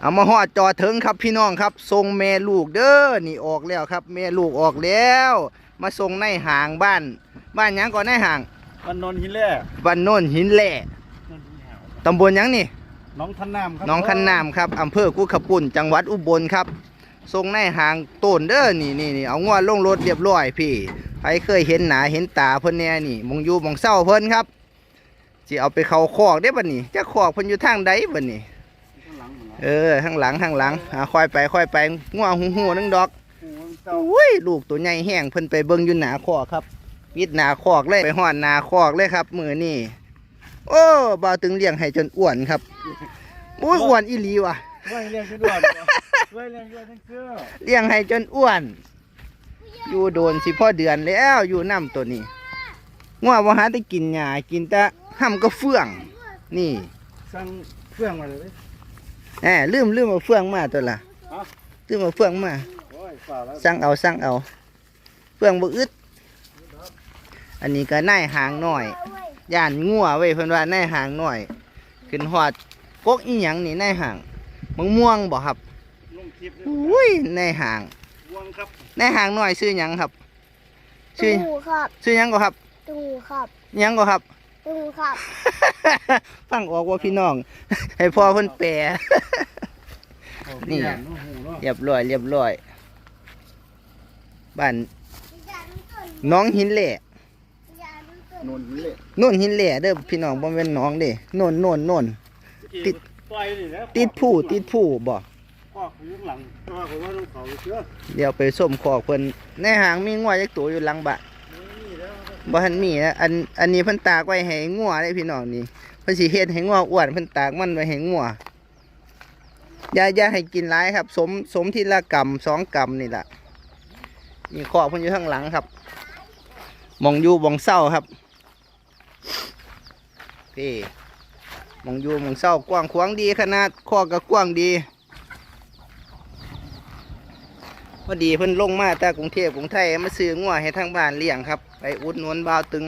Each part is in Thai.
เอามาหอดจอถึงครับพี่น้องครับทรงแม่ลูกเด้อนี่ออกแล้วครับแม่ลูกออกแล้ว มาส่งในห่างบ้าน บ้านหยังก่อนในห่างวันนนท์หินแร่บ้านโน่นหินแหล่ตำบลหยังนี่น้องทันน้ำครับหน้องคันนามครับอำเภอกุขปุ่นจังหวัดอุบลครับทรงในห่างต้นเด้อนี่นี่นี่เอางวลงรถเรียบร้อยพี่ใครเคยเห็นหนาเห็นตาเพิ่นแน่นี่มองอยู่มองเศร้าเพิ่นครับสิเอาไปเข้าคอกได้บัดนี้จะคอกเพิ่นอยู่ทางใดบัดนี้ เออข้างหลังข้างหลังอ่าค่อยไปค่อยไปง่วงหูหูนึงดอกแล้วเจ้าอุ้ยลูกตัวใหญ่แห้งเพิ่นไปเบิ่งอยู่หนาคอกครับปิดหนาคอกเลยไปหอดหนาคอกเลยครับ มือนี่โอ้บ่าวตึงเลี้ยงให้จนอ้วนครับอุ้ยอ้วนอีหลีว่ะไว้เลี้ยงขึ้นด่วนไว้เลี้ยงด้วยทั้งเสื้อเลี้ยงให้จนอ้วน อยู่โดนสิพ่อเดือนแล้วอยู่น้ำตัวนี้ง่วงว่าหาได้กินหญ้ากินแต่ห้ำก็เฟื่อง นี่สั่งเครื่องมาเลย แหมลืมลืมเอาเฟื่องมาตัวละฮะลืมเอาเฟื่องมาโอ้ยฝ่าแล้วสั่งเอาสั่งเอา เฟื่องบ่อึดอันนี้ก็นายหางหน่อย ย่านงัวไว้ยเพิ่นว่านายหางหน่อย ขึ้นฮอดกกอีหยังนี่นายหางมะม่วงบ่ครับลงคลิปอุ้ยนายหางวงครับนายหางหน่อยชื่อหยังครับ ชื่อตูครับชื่อหยังก็ครับตูครับหยังก็ครับ ตูครับ ฟังออกว่าพี่น้อง ให้พ่อเพิ่นแปล นี่นี่หูเนาะเรียบร้อยเรียบร้อยบ้านน้องหินเหล่นนท์หินแร่โน่นหินเหล่เด้อพี่น้องบ่แม่นน้องเด้โน่นโน่นโน่นติดปล่อยนี่นะติดผู้ติดผู้บ่คอกอยู่ข้างหลังคอกผมว่าต้องเขาเสื้อเดี๋ยวไปส้มขอกเพิ่นในหางมีงัวจักตัวอยู่หลังบ้านนี่แล้ว บ่ทันมีนะอันอันนี้เพิ่นตากไว้ให้งัวได้พี่น้องนี่เพิ่นสิเฮ็ดให้งัวอ้วนเพิ่นตากมันไว้ให้งัวอย่าอย่าให้กินหลายครับ สมสมทีละกำสองกำนี่แหละนี่ขอกเพิ่นอยู่ข้างหลังครับมองอยู่มองเศร้าครับพี่มองอยู่มองเศร้ากว้างขวางดีขนาดขอกก็กว้างดี พ อดีเพิ่นลงมาจากกรุงเทพกรุงไทยมาซื้องัวให้ทางบ้านเลี้ยงครับ ไปอุดหนุนบ่าวตึง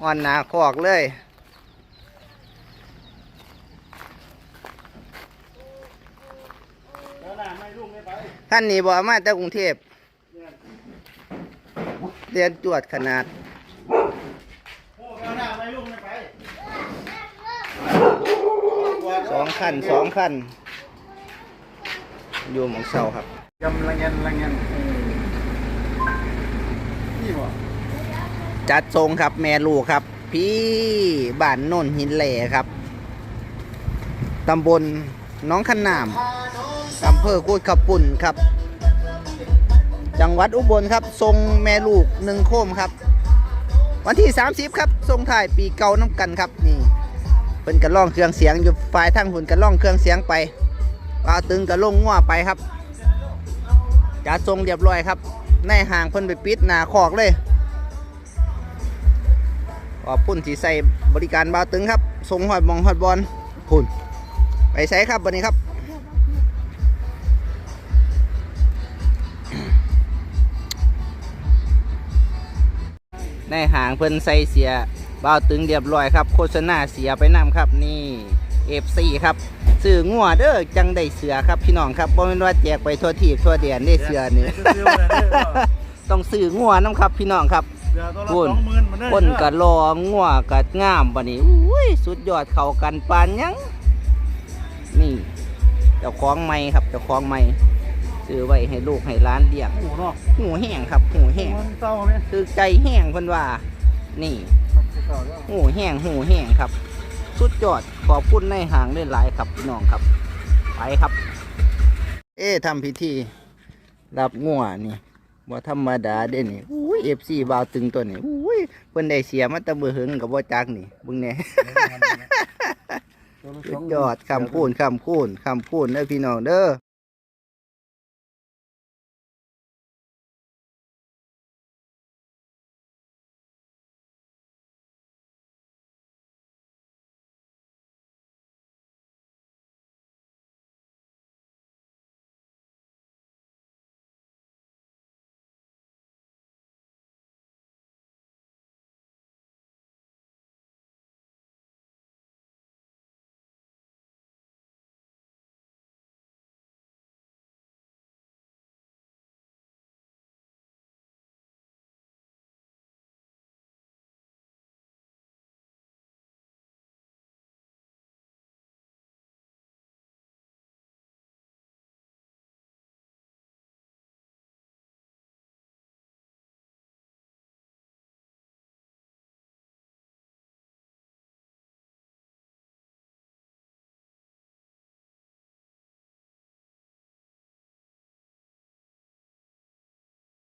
อ่อนหนาคอกเลยท่านนี่บ่มาจากกรุงเทพเรียนจวดขนาดสองขั้นสองขั้นอยู่หมองเสาครับ ยำละเงินละเงินนี่บ่จัดทรงครับแม่ลูกครับ พี่บ้านโน่นหินแหล่ครับตำบลน้องขนามอำเภอกูดขับปุ่นครับ จังหวัดอุบลครับ ทรงแม่ลูกหนึ่งโคมครับ วันที่ 30 ครับ ทรงถ่ายปีเก่าน้ำกันครับนี่เป็นกระล่องเครื่องเสียงอยู่ฝ่ายทางหุ่นกระล่องเครื่องเสียงไปปลาตึงกระลงงัวไปครับ จัดทรงเรียบร้อยครับ ในห่างเพิ่นไปปิดหนาคอกเลยขอบคุณที่ใส่บริการบ่าวตึงครับส่งหอดหมองหอดบอลพุ่นไปใช้ครับวันนี้ครับ ในหางเพิ่นใส่เสียบ่าวตึงเรียบร้อยครับ โฆษณาเสียไปนำครับนี่ เอฟซีครับซื้องัวเด้อจังได้เสือครับพี่น้องครับบ่แม่นว่าแจกไปทั่วทีบทั่วเดียนได้เสือนี่ ต้องซื้องัวน้ำครับพี่น้องครับเดี๋ยวตัวละพูดสองหมื่นมันได้คนกะรองัวกะงามปะนี้อุ้ยสุดยอดเข้ากันปานหยังนี่เจ้าของไม้ครับเจ้าของไม้ซื้อไว้ให้ลูกให้ร้านเลี้ยงหมูเนาะหูแห้งครับหูแห้งมันเศร้าไหมคือใจแห้งเพิ่นว่า นี่มันเศร้าแล้วหูแห้งหูแห้งครับ สุดยอดขอบคุณในห่างเล่นหลายครับพี่น้องครับ ไปครับ เอ๊ะทำพิธีรับงัวนี่บ่ธรรมดาเด้นี่อุ้ย FC บาวตึงตัวนี้อุ้ยเพิ่นได้เสียมาแตะมือหึงกับบ่จักนี่เบิ่งแหน่ตัวละสุสดงหมื่นยอดคำพูนคำพูนคำพูนเด้อพี่น้องเด้อ